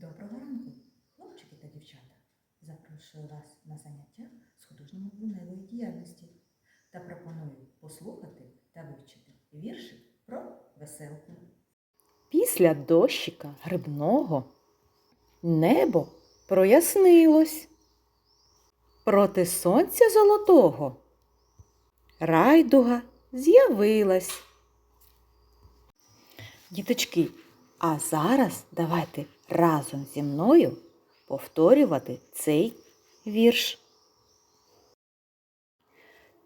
Доброго ранку, хлопчики та дівчата. Запрошую вас на заняття з художньо-мовленевої діяльності та пропоную послухати та вивчити віршик про веселку. Після дощика грибного небо прояснилось. Проти сонця золотого райдуга з'явилась. Діточки, а зараз давайте разом зі мною повторювати цей вірш.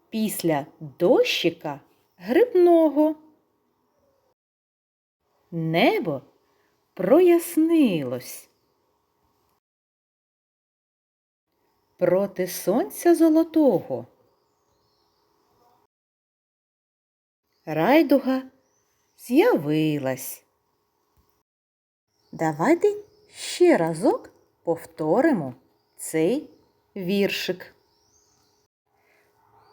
Після дощика грибного Небо прояснилось. Проти сонця золотого. Райдуга з'явилась. Давайте ще разок повторимо цей віршик.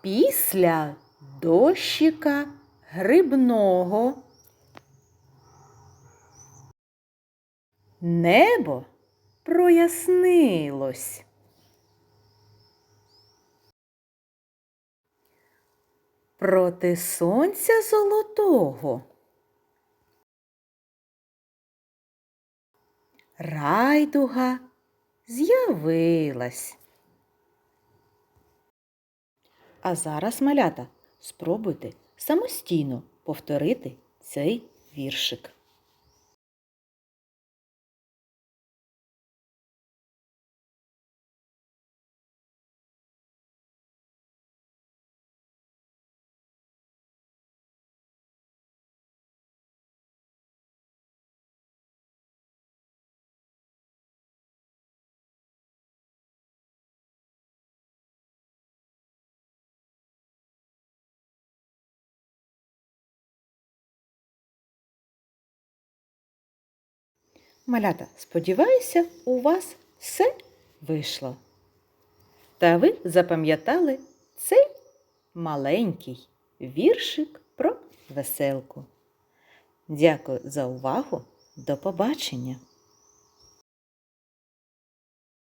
Після дощика грибного. Небо прояснилось. Проти сонця золотого. Райдуга з'явилась. А зараз, малята, спробуйте самостійно повторити цей віршик. Малята, сподіваюся, у вас все вийшло. Та ви запам'ятали цей маленький віршик про веселку. Дякую за увагу. До побачення!